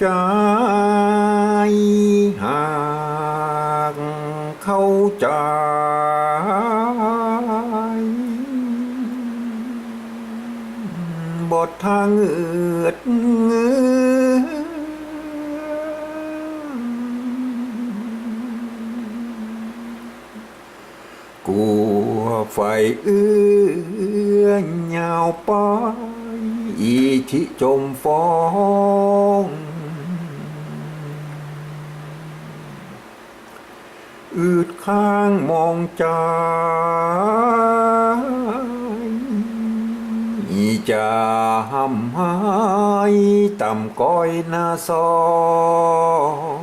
ใจหากเข้าใจบททางเอืดเงือกลัวไฟเอื้อยาวไปอีทิจมฟอง อืดข้างมองใจอีจะห้ำหายต่ำก้อยนาซอง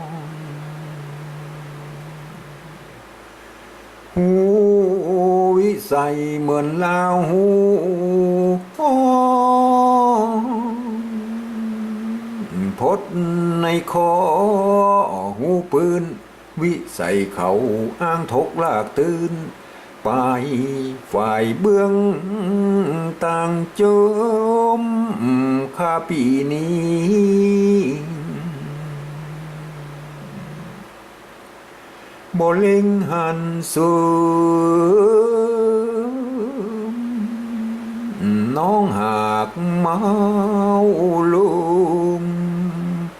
หูวิสัยเหมือนลาวหูอ้อนพดในคอหูปืน วิสัยเขาอ้างทกลากตื่นไปฝ่ายเบื้องต่างเจมข้าปีนี้ บ่เล็งหันสู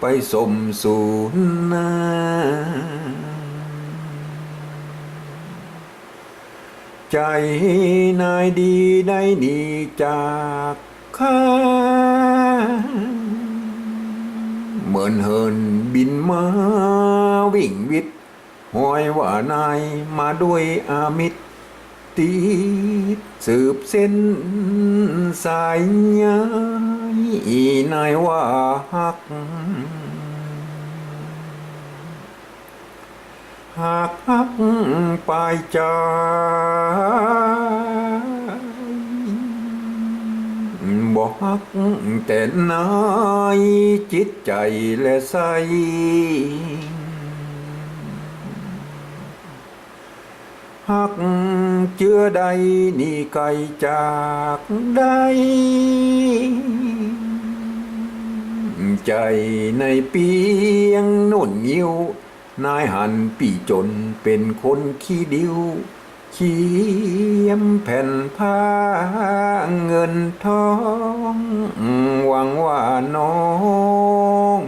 ไปสมสูนนาใจนายดีได้หนีจากข้าเหมือนเหินบินมาวิ่งวิทย์หอยว่านายมาด้วยอามิตร ตีดสืบเส้นสายยายนายว่าฮักหากฮักไปใจบอกฮักแต่นายจิตใจและใสหัก เจือใดนี่ไกลจากใด ใจในเปียงนุ่นยิวนายหันปีจนเป็นคนขี้ดิวเขียมแผ่นผ้าเงินทอง หวังว่าน้อง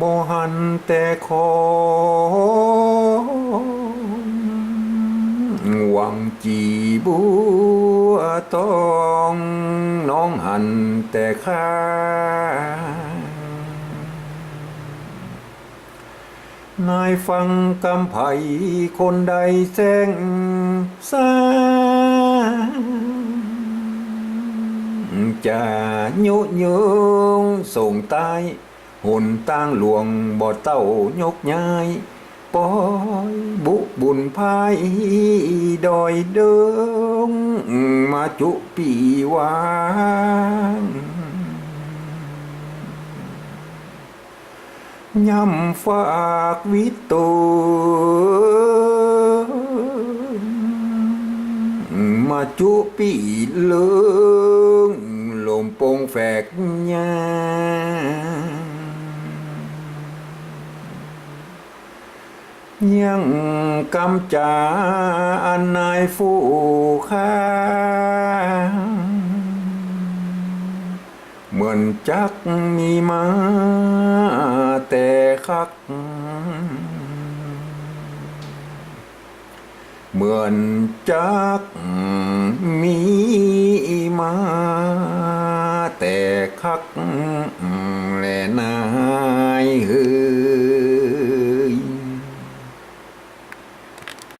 บ่หันแต่ขอหวังจีบัวตองน้องหันแต่ข้านายฟังกำไผ่คนใดแซงซาจะยุยงส่งตาย หนตั้งหลวงบ่เต้ายกย้ายปอยบุบุญพายดอยเดิงมาจุปีวางย่ำฝากวิตูมาจุปีเลืองลมปงแฝกยา ยังกำจาอันนายฟูข้าเหมือนจักมีมาแต่คัก เหมือนจักมีมาแต่คัก แลนัยฮือ